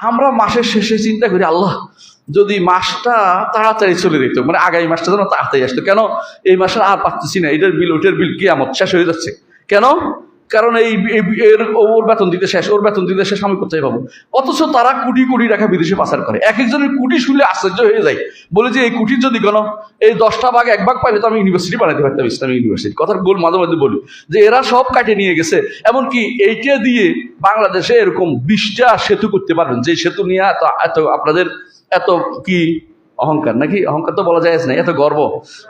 আমরা মাসের শেষে চিন্তা করি, আল্লাহ, যদি মাসটা তাড়াতাড়ি চলে যেত মানে আগামী মাসটা যেন তাড়াতাড়ি আসতো। কেন? এই মাসে আর পাচ্ছি না, এটার বিল ওটার বিল কি আমার শেষ হয়ে যাচ্ছে। কেন? কারণ এই এর ওর বেতন দিতে শেষ, ওর বেতন দিতে শেষ আমি কোথায় পাবো? অথচ তারা কোটি কোটি টাকা বিদেশে পাচার করে। এক একজনের কোটি শুনলে আশ্চর্য হয়ে যায়। বলে যে এই কুটির যদি কোনো, এই দশটা ভাগ, এক ভাগ পাইলে তো আমি ইউনিভার্সিটি বানাতে পারতাম, ইসলামী ইউনিভার্সিটি কথার গোল মাঝে মাঝে বলি যে এরা সব কাটে নিয়ে গেছে। এমনকি এইটা দিয়ে বাংলাদেশে এরকম বিশটা সেতু করতে পারবেন যে সেতু নিয়ে এত এত আপনাদের এত কি অহংকার? নাকি অহংকার তো বলা যায় না, এত গর্ব।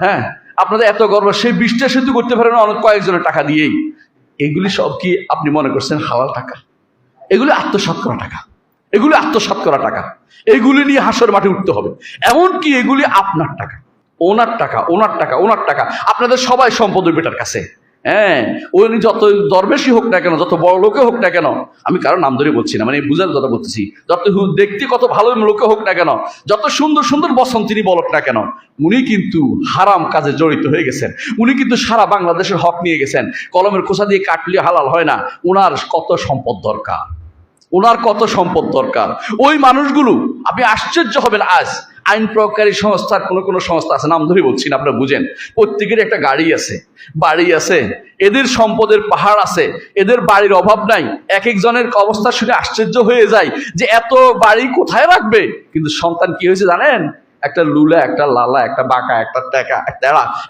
হ্যাঁ আপনাদের এত গর্ব, সেই বিশটা সেতু করতে পারেন অনেক কয়েকজনের টাকা দিয়েই। এগুলি সব কি আপনি মনে করছেন হালাল টাকা? এগুলি আত্মসাত করা টাকা। এগুলি আত্মসাত করা টাকা। এগুলি নিয়ে হাসর মাঠে উঠতে হবে। এমনকি এগুলি আপনার টাকা। ওনার টাকা ওনার টাকা ওনার টাকা। আপনাদের সবাই সম্পদ বেটার কাছে। হ্যাঁ উনি যত দরবেশই হোক না কেন, যত বড় লোকে হোক না কেন, আমি কারও নাম ধরে বলছি না মানে বুঝার কথা বলতেছি, যত দেখতে কত ভালো লোকে হোক না কেন, যত সুন্দর সুন্দর বসন তিনি বলক না কেন, উনি কিন্তু হারাম কাজে জড়িত হয়ে গেছেন, উনি কিন্তু সারা বাংলাদেশের হক নিয়ে গেছেন, কলমের খোসা দিয়ে কাটলে হালাল হয় না ওনার কত সম্পদ দরকার ওনার কত সম্পদ দরকার, ওই মানুষগুলো, আপনি আশ্চর্য হবেন আজ আইন প্রয়োগকারী সংস্থার কোনো কোনো সংস্থা আছে, নাম ধরে বলছি না, আপনারা বুঝেন। প্রত্যেকের একটা গাড়ি আছে, বাড়ি আছে, এদের সম্পদের পাহাড় আছে, এদের বাড়ির অভাব নাই এক একজনের অবস্থা শুনে আশ্চর্য হয়ে যায় যে এত বাড়ি কোথায় রাখবে? কিন্তু সন্তান কি হয়েছে জানেন? একটা লুলা, একটা লালা, একটা বাঁকা, একটা টেকা একটা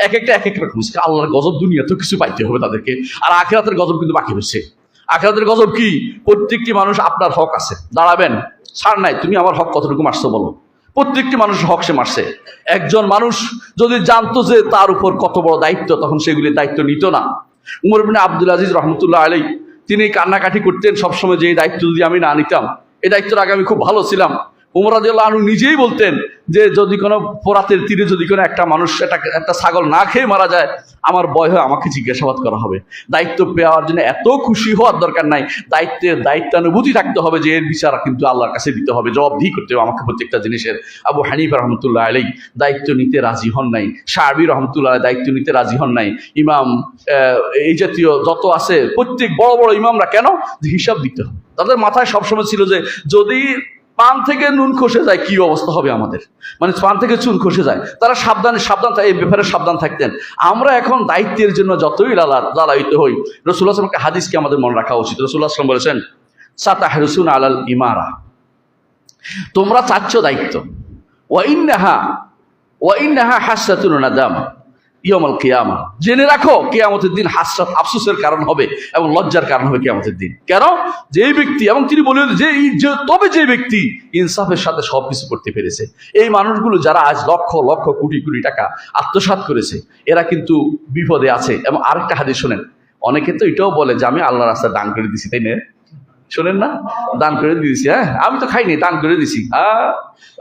এক একটা এক এক রকম আল্লাহর গজব দুনিয়া তো কিছু পাইতে হবে তাদেরকে, আর আখেরাতের গজব কিন্তু বাকি হচ্ছে আখেরাতের গজব কি? প্রত্যেকটি মানুষ আপনার হক আছে। দাঁড়াবেন, ছাড় নাই, তুমি আমার হক কতটুকু মারছো বলো। প্রত্যেকটি মানুষ হক সে মারছে। একজন মানুষ যদি জানতো যে তার উপর কত বড় দায়িত্ব, তখন সেগুলি দায়িত্ব নিত না। উমর বিন আব্দুল আজিজ রহমতুল্লাহ আলী তিনি কান্নাকাটি করতেন, সবসময় যে দায়িত্ব যদি আমি না নিতাম, এই দায়িত্বটা আগে আমি খুব ভালো ছিলাম। উমর আনু নিজেই বলতেন যে যদি কোনো পোরাতের তীরে যদি কোনো একটা মানুষ একটা একটা ছাগল না খেয়ে মারা যায়, আমার বয় হয়ে আমাকে জিজ্ঞাসাবাদ করা হবে। দায়িত্ব পাওয়ার জন্য এত খুশি হওয়ার দরকার নাই। দায়িত্বের দায়িত্বানুভূতি থাকতে হবে যে এর বিচার কিন্তু আল্লাহর কাছে দিতে হবে জবাবদিহি করতে হবে আমাকে প্রত্যেকটা জিনিসের। আবু হানিফ রহমতুল্লাহ আলী দায়িত্ব নিতে রাজি হন নাই। শারবি রহমতুল্লাহ দায়িত্ব নিতে রাজি হন নাই। ইমাম এই জাতীয় যত আছে, প্রত্যেক বড় বড় ইমামরা কেন? হিসাব দিতে হবে। তাদের মাথায় সবসময় ছিল যে যদি পান থেকে নুন খসে যায়, কি অবস্থা হবে আমাদের? মানে পান থেকে চুন খসে যায়। তারা সাবধানে, সাবধান এই ব্যাপারে সাবধান থাকতেন। আমরা এখন দায়িত্বের জন্য যতই লালা, লালায়িত হই রসুল্লাহ আসলামকে হাদিসকে আমাদের মনে রাখা উচিত। রসুল্লাহ আসলাম বলেছেন সাতাহ রসুন আলাল ইমারা। তোমরা চাচ্ছ দায়িত্ব। ওয়াইন্নাহা ওয়াইন্নাহা হাসাতুন নাদাম। ইয়মাল কিয়ামা। জেনে রাখো, কেয়ামতের দিন হাসরাত আফসোসের কারণ হবে এবং লজ্জার কারণ হবে কেয়ামতের দিন। কেন? যে ব্যক্তি, এবং তিনি বললেন যে তবে যে ব্যক্তি ইনসাফের সাথে সব কিছু করতে পেরেছে। এই মানুষগুলো যারা আজ লক্ষ লক্ষ, কোটি কোটি টাকা আত্মসাৎ করেছে, এরা কিন্তু বিপদে আছে। এবং আরেকটা হাদিস শোনেন। অনেকে তো এটাও বলে যে, আমি আল্লাহ রাস্তায় দান করে দিছি তাই না? শোনেন না? দান করে দিয়েছি হ্যাঁ? আমি তো খাইনি, দান করে দিছি।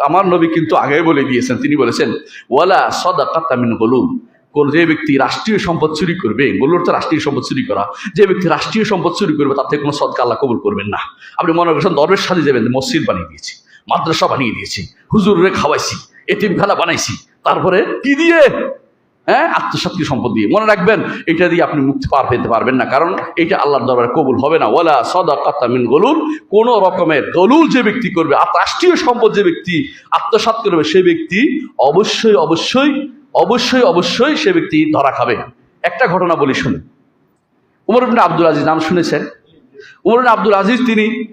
আমার নবী কিন্তু আগে বলে দিয়েছেন তিনি বলেছেন, ওয়ালা সদা মিন গলুম কোন যে ব্যক্তি রাষ্ট্রীয় সম্পদ চুরি করবে গলুর তো রাষ্ট্রীয় সম্পদ চুরি করা, যে ব্যক্তি রাষ্ট্রীয় সম্পদ চুরি করবে, তার থেকে কোনো সদকা আল্লাহ কবুল করবেন না। আপনি মনে করছেন, দরবেশ সাজে যাবেন মসজিদ বানিয়ে দিয়েছি, মাদ্রাসা বানিয়ে দিয়েছি হুজুরে খাওয়াইছি এতিমখানা বানাইছি, তারপরে কি দিয়ে? হ্যাঁ আত্মশক্তি সম্পদ দিয়ে। মনে রাখবেন, এটা দিয়ে আপনি মুক্তি পার পেতে পারবেন না, কারণ এটা আল্লাহর দরবারে কবুল হবে না। ওলা সদা কাতামিন গলুল, কোনো রকমের গলুল যে ব্যক্তি করবে আর রাষ্ট্রীয় সম্পদ যে ব্যক্তি আত্মসাৎ করবে, সে ব্যক্তি অবশ্যই অবশ্যই অবশ্যই অবশ্যই সে ব্যক্তি ধরা খাবে। একটা ঘটনা বলি শুনে উমর আব্দুল আজিজ নাম শুনেছেন? উমর আব্দুল আজিজ তিনি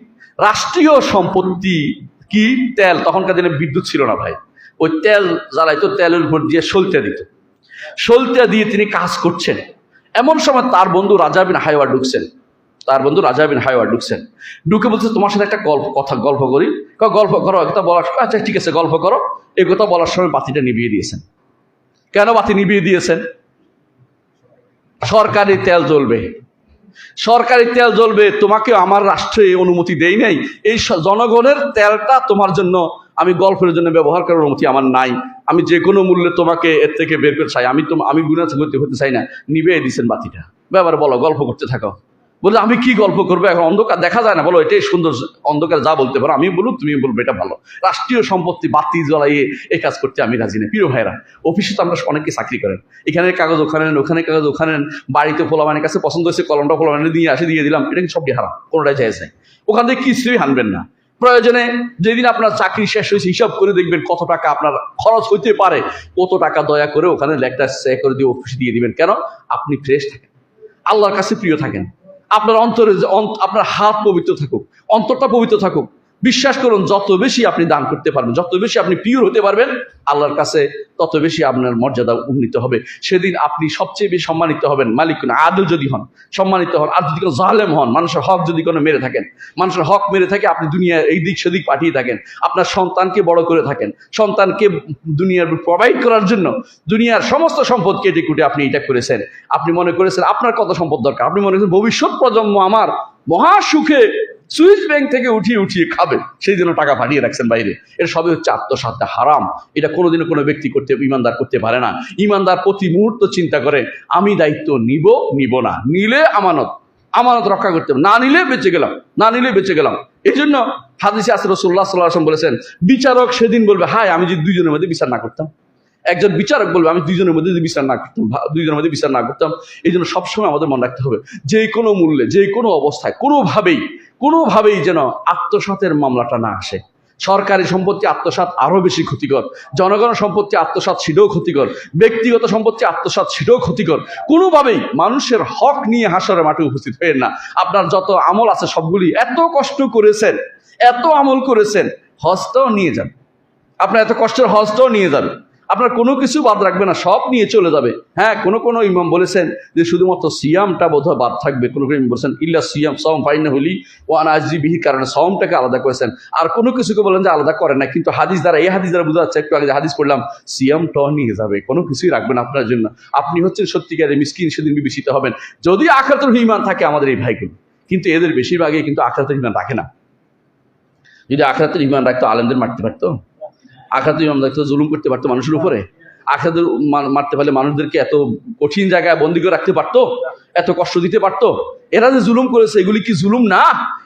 রাষ্ট্রীয় সম্পত্তি কি? তেল। তখনকার দিনে বিদ্যুৎ ছিল না ভাই। ওই তেল জ্বালাইতো, তেলের উপর দিয়ে সলতে দিত। সলতে দিয়ে তিনি কাজ করছেন। এমন সময় তার বন্ধু রাজা বিন হাইওয়ার ঢুকছেন। তার বন্ধু রাজা বিন হাইওয়ার ঢুকছেন। ঢুকে বলছে, তোমার সাথে একটা গল্প, কথা গল্প করি। গল্প করো একটা বলার আচ্ছা ঠিক আছে, গল্প করো। এই কথা বলার সময় বাতিটা নিভিয়ে দিয়েছেন। কেন বাতি নিভিয়ে দিয়েছেন? সরকারি তেল জ্বলবে। সরকারি তেল জ্বলবে তোমাকে আমার রাষ্ট্রে অনুমতি দেই নাই। এই জনগণের তেলটা তোমার জন্য আমি গল্পের জন্য ব্যবহার করার অনুমতি আমার নাই। আমি যে কোনো মূল্যে তোমাকে এর থেকে বের করতে চাই। আমি তো আমি গুণা হতে চাই না। নিবে দিছেন বাতিটা। ব্যাপারে বলো, গল্প করতে থাকো। বলে আমি কি গল্প করব? এখন অন্ধকার দেখা যায় না। বলো, এটাই সুন্দর। অন্ধকার যা বলতে পারো আমি বলুক তুমি বলব, এটা ভালো। রাষ্ট্রীয় সম্পত্তি বাতি জ্বলাইয়ে এই কাজ করতে আমি রাজি না। প্রিয় ভাইরা অফিসে তো আমরা অনেকে চাকরি করেন। এখানে কাগজ ওখানে নেন, ওখানে কাগজ ওখানে নেন, বাড়িতে পোলামানের কাছে পছন্দ হয়েছে, কলমটা পোলামানে দিয়ে আসে, দিয়ে দিলাম। এটা কিন্তু সবই হারাম কোনোটাই জায়েজ নেই। ওখান থেকে কিছুই হানবেন না। প্রয়োজনে যেদিন আপনার চাকরি শেষ হয়েছে, হিসাব করে দেখবেন কত টাকা আপনার খরচ হইতে পারে। কত টাকা দয়া করে ওখানে লেখটা সে করে দিয়ে অফিসে দিয়ে দিবেন। কেন? আপনি ফ্রেশ থাকেন। আল্লাহর কাছে প্রিয় থাকেন। আপনার অন্তরে আপনার হাত পবিত্র থাকুক অন্তরটা পবিত্র থাকুক। বিশ্বাস করুন, যত বেশি আপনি দান করতে পারবেন, যত বেশি আপনি পিওর হতে পারবেন, আল্লাহর কাছে তত বেশি আপনার মর্যাদা উন্নীত হবে। সেদিন আপনি সবচেয়ে বেশি সম্মানিত হবেন মালিক আদল যদি হন, সম্মানিত হন, আর যদি কোনো জালেম হন, মানুষের হক যদি কোনো মেরে থাকেন, মানুষের হক মেরে থাকে, আপনি দুনিয়া এই দিক সেদিক পাঠিয়ে থাকেন, আপনার সন্তানকে বড় করে থাকেন, সন্তানকে দুনিয়ার প্রোভাইড করার জন্য দুনিয়ার সমস্ত সম্পদ কেটে কুটে আপনি এটা করেছেন। আপনি মনে করেছেন, আপনার কত সম্পদ দরকার? আপনি মনে করেছেন, ভবিষ্যৎ প্রজন্ম আমার মহা সুখে সুইস ব্যাংক থেকে উঠিয়ে উঠিয়ে খাবে। সেই জন্য টাকা পাঠিয়ে রাখছেন বাইরে। এর সবই হচ্ছে আত্মসাতটা হারাম। এটা কোনোদিনও কোনো ব্যক্তি করতে, ইমানদার করতে পারে না। ইমানদার প্রতি মুহূর্ত চিন্তা করে, আমি দায়িত্ব নিব নিব না। নিলে আমানত। আমানত রক্ষা করতে না নিলে বেঁচে গেলাম। না নিলে বেঁচে গেলাম। এই জন্য হাদিসে আসর রসুল্লাহ সাল্লাহ বলেছেন, বিচারক সেদিন বলবে, হায়, আমি যদি দুইজনের মধ্যে বিচার না করতাম। একজন বিচারক বলবে, আমি দুইজনের মধ্যে বিচার না করতাম দুইজনের মধ্যে বিচার না করতাম এই জন্য সবসময় আমাদের মনে রাখতে হবে, যে কোনো মূল্যে, যে কোনো অবস্থায়, কোনোভাবেই কোনোভাবেই যেন আত্মসাতের মামলাটা না আসে। সরকারি সম্পত্তি আত্মসাৎ আরও বেশি ক্ষতিকর জনগণ সম্পত্তি আত্মসাৎ সেটাও ক্ষতিকর, ব্যক্তিগত সম্পত্তি আত্মসাৎ সেটাও ক্ষতিকর। কোনোভাবেই মানুষের হক নিয়ে হাসরের মাঠে উপস্থিত হয়ে না। আপনার যত আমল আছে সবগুলি এত কষ্ট করেছেন, এত আমল করেছেন, হজটাও নিয়ে যান। আপনার এত কষ্টের হজটাও নিয়ে যাবে আপনার কোনো কিছু বাদ রাখবে না, সব নিয়ে চলে যাবে। হ্যাঁ কোনো কোনো ইমাম বলেছেন যে শুধুমাত্র সিয়ামটা বোধহয় বাদ থাকবে। কোনো কোনো ইমাম বলেছেন, ইল্লা সিয়াম সম ফাইনা হলি ওয়ান আজজি বিহির কারণে সমটাকে আলাদা করেছেন। আর কোনো কিছুকে বলেন যে আলাদা করেন না কিন্তু হাদিস দ্বারা, এই হাদিস দ্বারা বোঝা যাচ্ছে, একটু আগে যে হাদিস পড়লাম সিয়ামটাও নিয়ে যাবে, কোনো কিছুই রাখবেন আপনার জন্য। আপনি হচ্ছেন সত্যিকারের মিসকিন, সেদিন বিবেচিত হবেন। যদি আখাতুল ইমান থাকে আমাদের এই ভাইগুলো, কিন্তু এদের বেশিরভাগই কিন্তু আখাতুল ইমান রাখে না। যদি আখরাতের ইমান রাখতো, আলেমদের মারতে পারতো। ইমান রাখতো জুলুম করতে পারতো মানুষের উপরে? আঘাত মারতে পারলে মানুষদেরকে এত কঠিন জায়গায় বন্দি করে রাখতে পারতো? এত কষ্ট দিতে পারতো? এরা যে জুলুম করেছে, এগুলি কি জুলুম? না।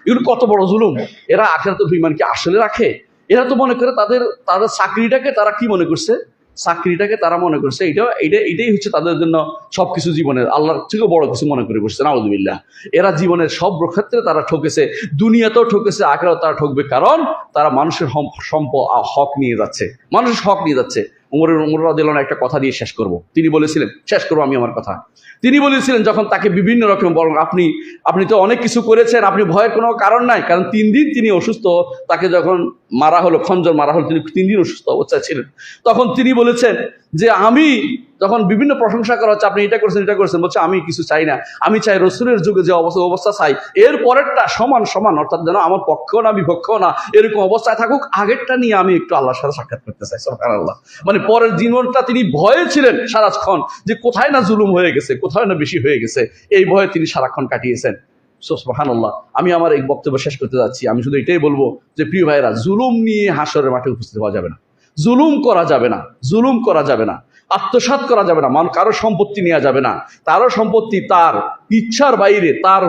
এগুলো কত বড় জুলুম? এরা আঘাত ইমানকে আসলে রাখে। এরা তো মনে করে তাদের তাদের চাকরিটাকে তারা কি মনে করছে? চাকরিটাকে তারা মনে করছে এটা এটা এটাই হচ্ছে তাদের জন্য সব কিছু জীবনের, আল্লাহর থেকে বড় কিছু মনে করে বসছে নাউদুবিল্লাহ এরা জীবনের সব ক্ষেত্রে তারা ঠকেছে, দুনিয়াতেও ঠকেছে আখেরাও তারা ঠকবে, কারণ তারা মানুষের সম্প সম্পদ হক নিয়ে যাচ্ছে, মানুষের হক নিয়ে যাচ্ছে। উমরের উমর রাদিয়াল্লাহু আনহু একটা কথা দিয়ে শেষ করব। তিনি বলেছিলেন, শেষ করব আমি আমার কথা। তিনি বলেছিলেন, যখন তাকে বিভিন্ন রকম, বরং আপনি আপনি তো অনেক কিছু করেছেন, আপনি ভয়ের কোনো কারণ নাই। কারণ তিন দিন তিনি অসুস্থ, তাকে যখন মারা হলো, খঞ্জর মারা হলো, তিনি তিন দিন অসুস্থ অবস্থায় ছিলেন। তখন তিনি বলেছেন যে, আমি যখন বিভিন্ন প্রশংসা করা হচ্ছে, আপনি এটা করছেন এটা করছেন, বলছে, আমি কিছু চাই না। আমি চাই রসুলের যুগে যে অবস্থা অবস্থা চাই। এর পরেরটা সমান সমান, অর্থাৎ যেন আমার পক্ষও না, বিপক্ষও না, এরকম অবস্থায় থাকুক। আগেরটা নিয়ে আমি একটু আল্লাহর সাথে সাক্ষাৎ করতে চাই সরকার আল্লাহ মানে পরের জীবনটা তিনি ভয়ে ছিলেন সারাক্ষণ, যে কোথায় না জুলুম হয়ে গেছে, কোথায় না বেশি হয়ে গেছে, এই ভয়ে তিনি সারাক্ষণ কাটিয়েছেন। সোসবাহান আল্লাহ আমি আমার এই বক্তব্য শেষ করতে যাচ্ছি। আমি শুধু এটাই বলব যে, প্রিয় ভাইরা জুলুম নিয়ে হাসরের মাঠে উপস্থিত হওয়া যাবে না। জুলুম করা যাবে না, জুলুম করা যাবে না। আত্মসাৎ করা যাবে না, মান কারও সম্পত্তি নেওয়া যাবে না। তারও সম্পত্তি তার ইচ্ছার বাইরে, তার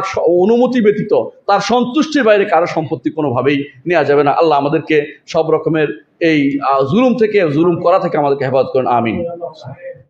অনুমতি ব্যতীত, তার সন্তুষ্টির বাইরে কারও সম্পত্তি কোনোভাবেই নেওয়া যাবে না। আল্লাহ আমাদেরকে সব রকমের এই জুলুম থেকে, জুলুম করা থেকে আমাদেরকে হেফাজত করেন, আমিন।